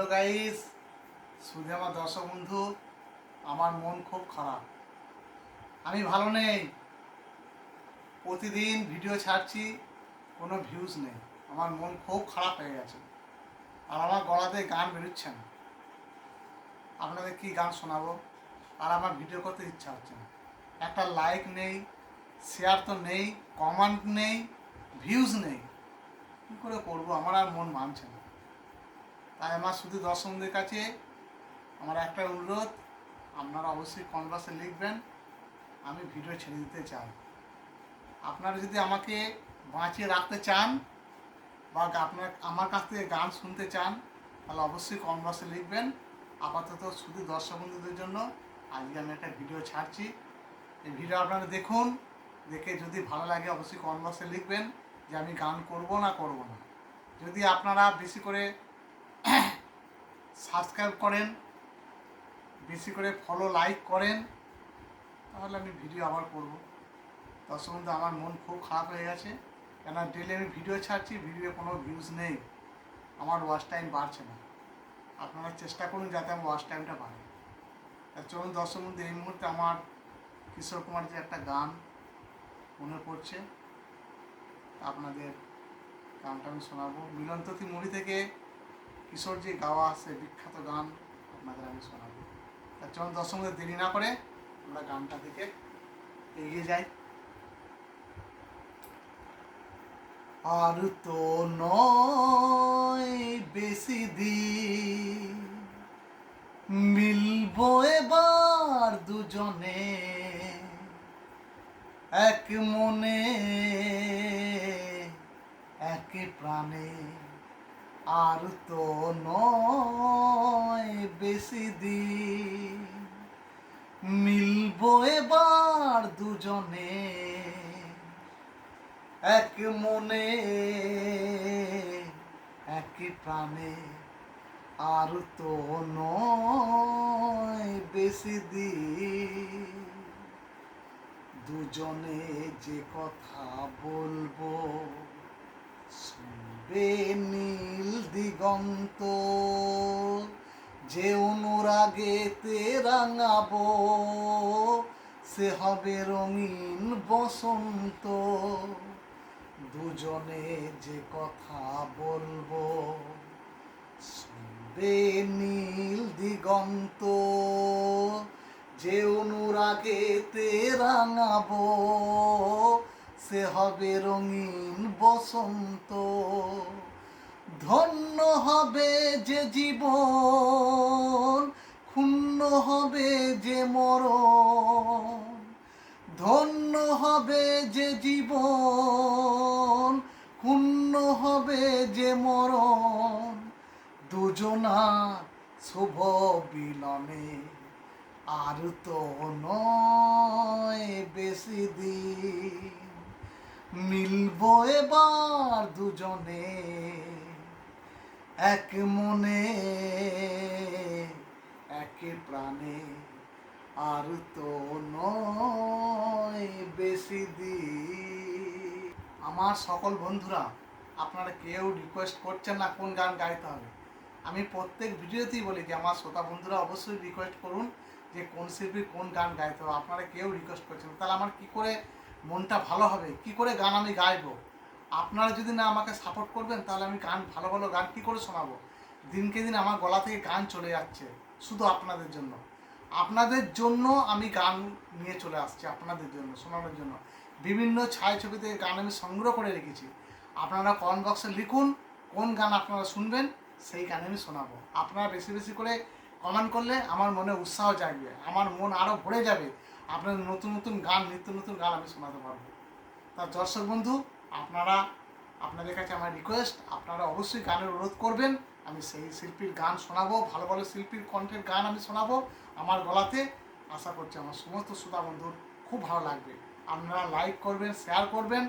Hello guys শুধু আমার দর্শক বন্ধু, আমার মন খুব খারাপ। আমি ভালো নেই। প্রতিদিন ভিডিও ছাড়ছি, কোনো ভিউজ নেই। আমার মন খুব খারাপ হয়ে গেছে। আর আমার গলাতে গান বেরোচ্ছে না। আপনাদের কি গান শোনাবো? আর আমার ভিডিও করতে ইচ্ছা হচ্ছে না। একটা লাইক নেই শেয়ার তো নেই কমেন্ট নেই ভিউজ নেই। কী করে করব? আমার আর মন মানছে না। তাই আমার শুধু দর্শকদের কাছে আমার একটা অনুরোধ, আপনারা অবশ্যই কনভার্সে লিখবেন, আমি ভিডিও ছেড়ে দিতে চাই। আপনারা যদি আমাকে বাঁচিয়ে রাখতে চান বা আপনার আমার কাছ থেকে গান শুনতে চান, তাহলে অবশ্যই কনভার্সে লিখবেন। আপাতত শুধু দর্শক বন্ধুদের জন্য আজকে আমি একটা ভিডিও ছাড়ছি। এই ভিডিও আপনারা দেখুন, দেখে যদি ভালো লাগে অবশ্যই কনভার্সে লিখবেন যে আমি গান করব না করব না। যদি আপনারা বেশি করে সাবস্ক্রাইব করেন, বেশি করে ফলো লাইক করেন, তাহলে আমি ভিডিও আবার করব। দর্শক বন্ধু, আমার মন খুব খারাপ হয়ে গেছে কেন ডেলি আমি ভিডিও ছাড়ছি ভিডিও কোনো ভিউজ নেই। আমার ওয়াচ টাইম বাড়ছে না। আপনারা চেষ্টা করুন যাতে আমার ওয়াচ টাইমটা বাড়ে। তা চলুন দর্শক বন্ধু, এই মুহূর্তে আমার কিশোর কুমার যে একটা গান মনে পড়ছে আপনাদের গানটা আমি শোনাবো। মিলন্ততি মুড়ি থেকে কিশোর যে গাওয়া আছে, বিখ্যাত গান, আপনাদের আমি শোনাবো। তার চলুন দর্শক বন্ধু দেরি না করে আমরা গানটা থেকে এগিয়ে যাই। আর তো নয় বেশি দিন মিলবো এবার দুজনে এক মনে, এক প্রাণে আর তো নয় বেশি দিন। মিলব এবার দুজনে এক মনে, এক প্রাণে। আর তো নয় বেশি দিন। দুজনে যে কথা বলব শুনবে নীল দিগন্ত, যে অনুরাগেতে রাঙাবো, সে হবে রঙিন বসন্ত। দুজনে যে কথা বলব, শুনবে নীল দিগন্ত, যে অনুরাগেতে রাঙাবো সে হবে রঙিন বসন্ত। ধন্য হবে যে জীবন, ক্ষুণ্ণ হবে যে মরণ। ধন্য হবে যে জীবন, ক্ষুণ্ণ হবে যে মরণ। দুজনা শুভ বিলনে আর তো নয় বেশি দিন। মিলব এবার দুজনে, এক মনে, এক প্রাণে আর তো নয় বেশি দিন। আমার সকল বন্ধুরা, আপনারা কেউ রিকোয়েস্ট করছেন না কোন গান গাইতে হবে। আমি প্রত্যেক ভিডিওতেই বলি যে, আমার শ্রোতা বন্ধুরা অবশ্যই রিকোয়েস্ট করুন যে কোন শিল্পীর কোন গান গাইতে হবে। আপনারা কেউ রিকোয়েস্ট করছেন। তাহলে আমার কি করে মনটা ভালো হবে। কি করে গান আমি গাইবো? আপনারা যদি না আমাকে সাপোর্ট করবেন, তাহলে আমি গান, ভালো ভালো গান কী করে শোনাবো? দিনকে দিন আমার গলা থেকে গান চলে যাচ্ছে, শুধু আপনাদের জন্য। আপনাদের জন্য আমি গান নিয়ে চলে আসছি, আপনাদের জন্য, শোনানোর জন্য। বিভিন্ন ছায়াছবি থেকে গান আমি সংগ্রহ করে রেখেছি। আপনারা কমেন্ট বক্সে লিখুন, কোন গান আপনারা শুনবেন, সেই গান আমি শোনাবো। আপনারা বেশি বেশি করে কমেন্ট করলে আমার মনে উৎসাহ জাগবে, আমার মন আরও ভরে যাবে। আপনাদের নতুন নতুন গান, নিত্য নতুন গান আমি শোনাতে পারব। তার দর্শক বন্ধু, আপনারা, আপনাদের কাছে আমার রিকোয়েস্ট আপনারা অবশ্যই গানের অনুরোধ করবেন। আমি সেই শিল্পীর গান শোনাবো, ভালো ভালো শিল্পীর কণ্ঠের গান আমি শোনাবো। আমার গলাতে আশা করছি আমার সমস্ত শ্রোতা বন্ধুর খুব ভালো লাগবে। আপনারা লাইক করবেন শেয়ার করবেন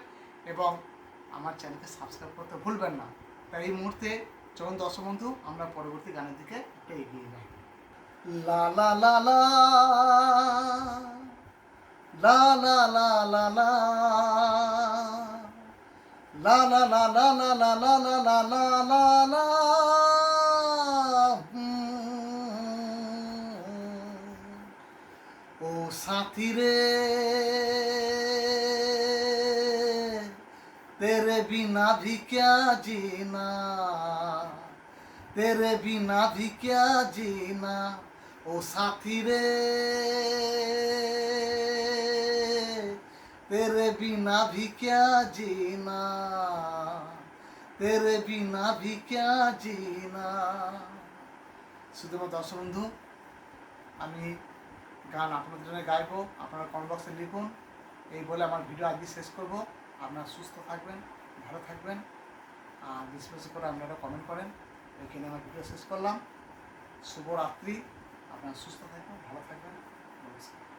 এবং আমার চ্যানেলকে সাবস্ক্রাইব করতে ভুলবেন না। তাই এই মুহূর্তে চলুন দর্শক বন্ধু, আমরা পরবর্তী গানের দিকে একটু এগিয়ে যাই। লা লা লা লা। লা লা লা লা লা ও সাথী রে তেরে বিনা ভিকা জিনা তেরে বিনা ভিকা জিনা ও সাথী রে बिना भी क्या जीना तेरे बिना भी क्या जीना শুধুমাত্র দর্শক বন্ধু আমি গান আপনাদের জন্য গাইবো আপনারা কমেন্ট বক্সে লিখুন এই বলে আমার ভিডিও আজকে শেষ করব আপনারা সুস্থ থাকবেন ভালো থাকবেন আর বেশি বেশি করে আপনারা কমেন্ট করেন এখানে আমার ভিডিও শেষ করলাম শুভরাত্রি আপনারা সুস্থ থাকবেন ভালো থাকবেন নমস্কার